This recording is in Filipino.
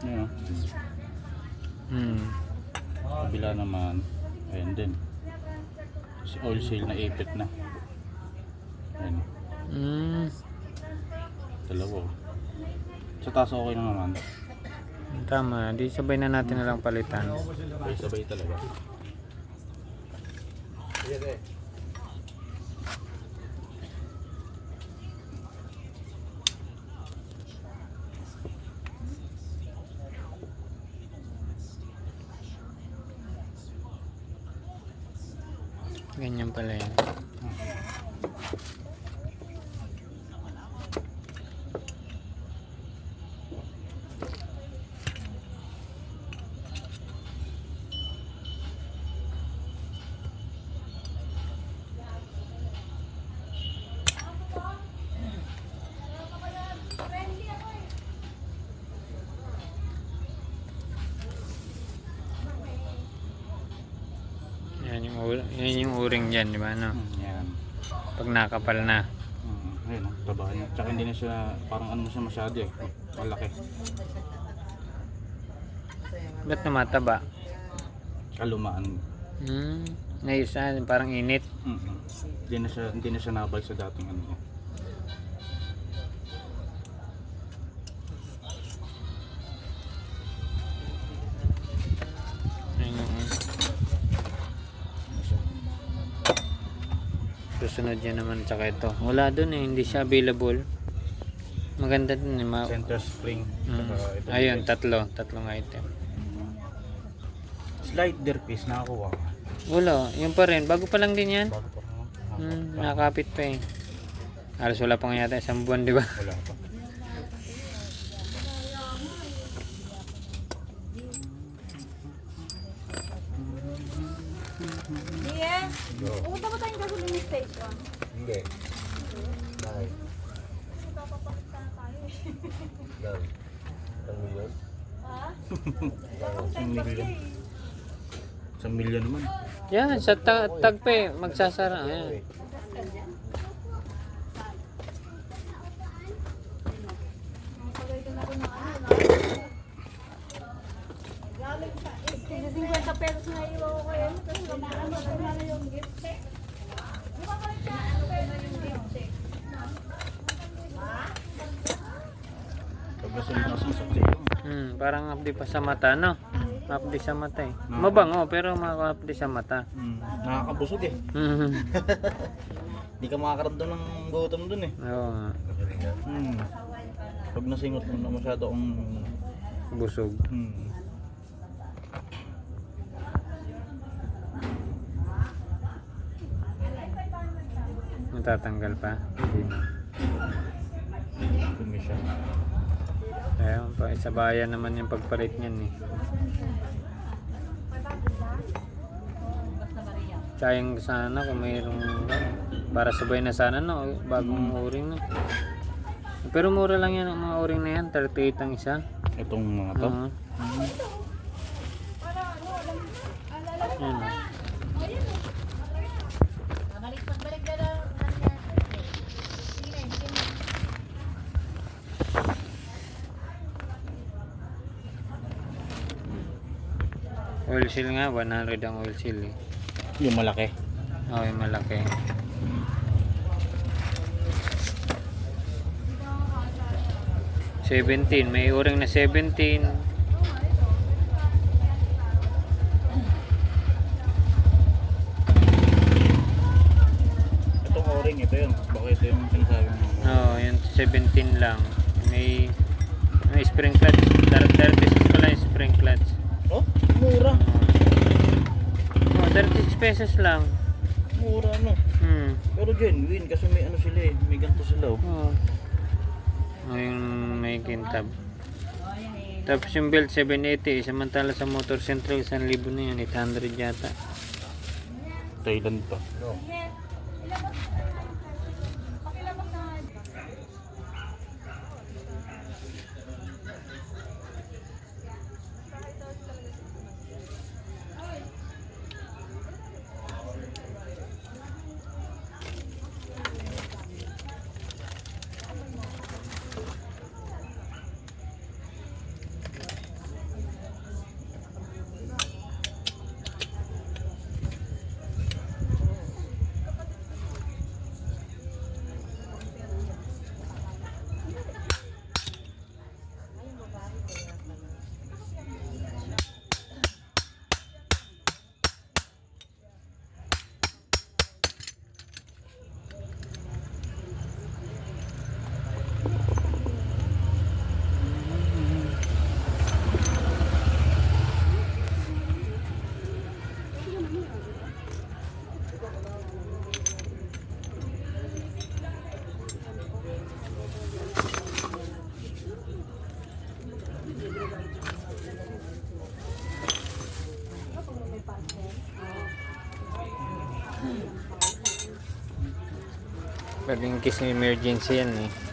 Oh. Hmm. Kabila naman. Ayan din. Si oil seal na ipit na. Ayan. Hmm. Dalawa. Sa taas okay na naman. Tama. Di sabay na natin na lang palitan. Okay, sabay talaga. Ganyan pala yan. Yan yung, uring dyan, di ba? No? Hmm, yan. Pag nakapal na. Hmm, ayun, taba niya. Tsaka hindi na siya, parang ano siya masyado eh. Malaki. Ba't namataba? Kalumaan. Hmm. Naisa, parang init. Hmm. Hindi na siya, hindi na siya nabay sa dating ano. niya. Susunod yan naman tsaka ito. Wala dun eh, hindi siya available. Maganda dun eh. Ma- Center spring. Mm. Ayun, tatlo. Tatlong item. Slider piece nakakuha. ko. Wala, yun pa rin. Bago pa lang din yan. Bago pa. Hmm, nakakapit pa eh. Halos wala pa nga yata isang buwan, di ba? Wala pa. Diyan. Pupunta ba tayong gasoline station? Hindi. Bakit? Papapalit na tayo eh. Lang. Ang milyon? Ha? Isang milyon. Isang milyon naman. Yan, sa ta- tagpe, magsasara. Ayan. Ano. Galing sa, eh, tig- 50 pesos na ko kayo. Tapos lang na ano, wala na yung gift check. Di ba kalit na ano kayo na yung gift check? Pag gusto mo kasang sa Hmm, parang updi pa sa mata, no? Updi sa mata eh. Mabango, pero makapdi sa mata. Hmm. Nakakabusog eh. Hmm. Hindi ka makakaramdam ng gutom dun eh. Oo nga. Hmm. Pag nasingot mo na masyado akong... Busog. Hmm. Natatanggal pa. Hindi na. Dumi siya. Ayun pa, sa bayan naman yung pagpalit niyan eh. Sayang sana kung mayroong para sabay na sana no, bagong uring no. Pero mura lang yan ang mga uring na yan, 38 ang isa. Itong mga to. Oo. Yan. Balik, pagbalik na lang. Sige na, sige na. Oil seal nga, 100 ang oil seal eh. Yung malaki. Oo, yung malaki. Seventeen, may uring na 17. Itong o-ring, ito yun. Baka ito yung sinasabi mo. Oo, yung 17 lang. May may spring clutch. 36 pala yung spring clutch. Oh, mura. Oo, 36 pesos lang. Mura no. Hmm. Pero genuine kasi may ano sila eh. May ganito sila oh. Oh, yung may kintab. Tapos yung belt 780, samantala sa Motor Central 1,000 na yun, 800 yata. Thailand pa. No. Pag in case emergency yan eh.